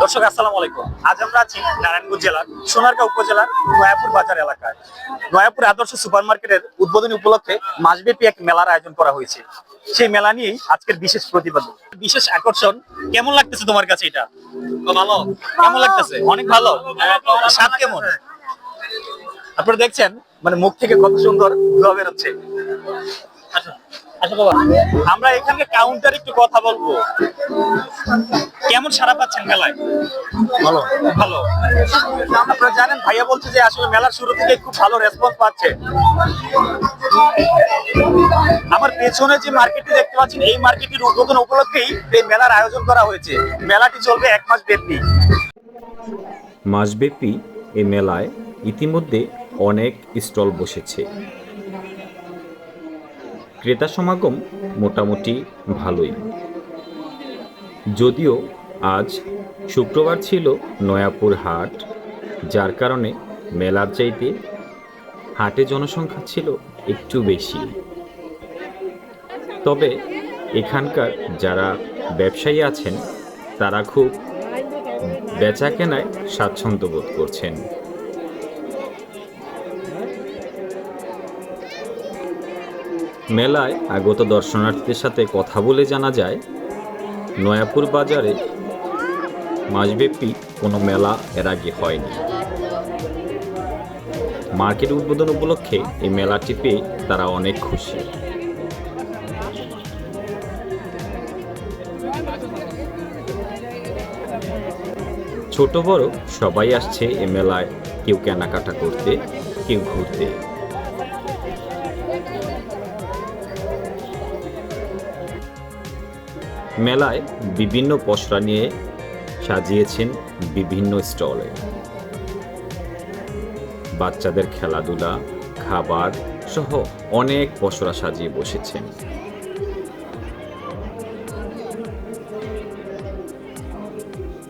দর্শক আসসালামু আলাইকুম। আজ আমরা আছি নারায়ণগঞ্জ জেলার সোনারগাঁও উপজেলার নয়াপুর বাজার এলাকায়। নয়াপুর আদর্শ সুপার মার্কেটের উদ্বোধনী উপলক্ষে মাসব্যাপী এক মেলার আয়োজন করা হয়েছে। সেই মেলা নিয়েই আজকের বিশেষ প্রতিবেদন। বিশেষ আকর্ষণ কেমন লাগতেছে তোমার কাছে এটা? ভালো। কেমন লাগতেছে? অনেক ভালো। স্বাদ কেমন? আপনারা দেখছেন মানে মুখ থেকে কত সুন্দর ধোয়া বেরোচ্ছে। আমরা এখানে কাউন্টার একটু কথা বলব। কেমন সারা পাচ্ছেন মেলায়? ভালো। ভালো। আপনারা জানেন ভাইয়া বলছে যে আসলে মেলার শুরু থেকে খুব ভালো রেসপন্স পাচ্ছে। আমার পেছনে যে মার্কেটটি দেখতে পাচ্ছেন এই মার্কেটের উদ্বোধন উপলক্ষেই এই মেলার আয়োজন করা হয়েছে। মেলাটি চলবে এক মাস ব্যাপী। মাসব্যাপী এই মেলায় ইতিমধ্যে অনেক স্টল বসেছে। ক্রেতা সমাগম মোটামুটি ভালোই। যদিও আজ শুক্রবার ছিল নয়াপুর হাট, যার কারণে মেলার চাইতে হাটে জনসংখ্যা ছিল একটু বেশি। তবে এখানকার যারা ব্যবসায়ী আছেন, তারা খুব বেচা কেনায় স্বাচ্ছন্দ্য বোধ করছেন। মেলায় আগত দর্শনার্থীদের সাথে কথা বলে জানা যায়, নয়াপুর বাজারে মাসব্যাপী কোনো মেলা এর আগে হয়নি। মার্কেট উদ্বোধন উপলক্ষে এই মেলাটি পেয়ে তারা অনেক খুশি। ছোট বড় সবাই আসছে এ মেলায়, কেউ কেনাকাটা করতে, কেউ ঘুরতে। মেলায় বিভিন্ন পসরা নিয়ে সাজিয়েছেন বিভিন্ন স্টলে। বাচ্চাদের খেলাধুলা, খাবার সহ অনেক পসরা সাজিয়ে বসেছেন।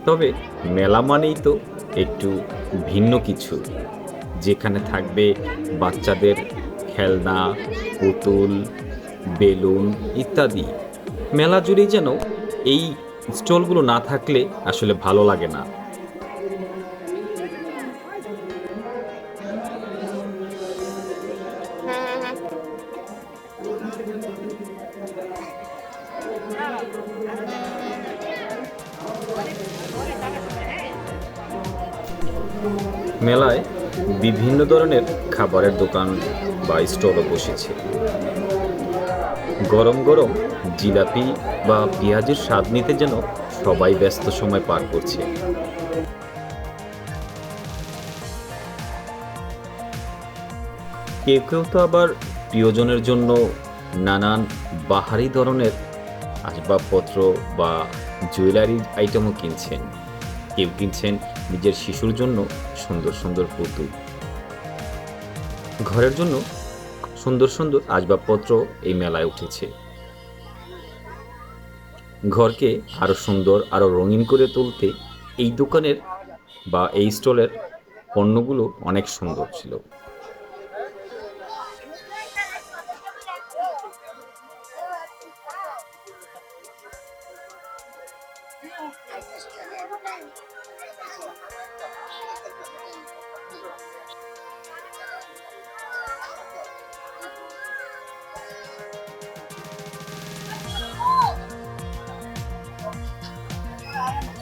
তবে মেলা মানেই তো একটু ভিন্ন কিছু, যেখানে থাকবে বাচ্চাদের খেলনা, পুতুল, বেলুন ইত্যাদি। মেলা জুড়েই যেন এই স্টলগুলো না থাকলে আসলে ভালো লাগে না। মেলায় বিভিন্ন ধরনের খাবারের দোকান বা স্টলও বসেছে। গরম গরম জিলাপি বা পেঁয়াজের স্বাদ নিতে যেন সবাই ব্যস্ত সময় পার করছে। কেউ কেউ তো আবার প্রিয়জনের জন্য নানান বাহারি ধরনের আসবাবপত্র বা জুয়েলারি আইটেমও কিনছেন। কেউ কিনছেন নিজের শিশুর জন্য সুন্দর সুন্দর পুতুল। ঘরের জন্য সুন্দর সুন্দর আসবাবপত্র এই মেলায় উঠেছে। ঘরকে আরও সুন্দর আরও রঙিন করে তুলতে এই দোকানের বা এই স্টলের পণ্যগুলো অনেক সুন্দর ছিল।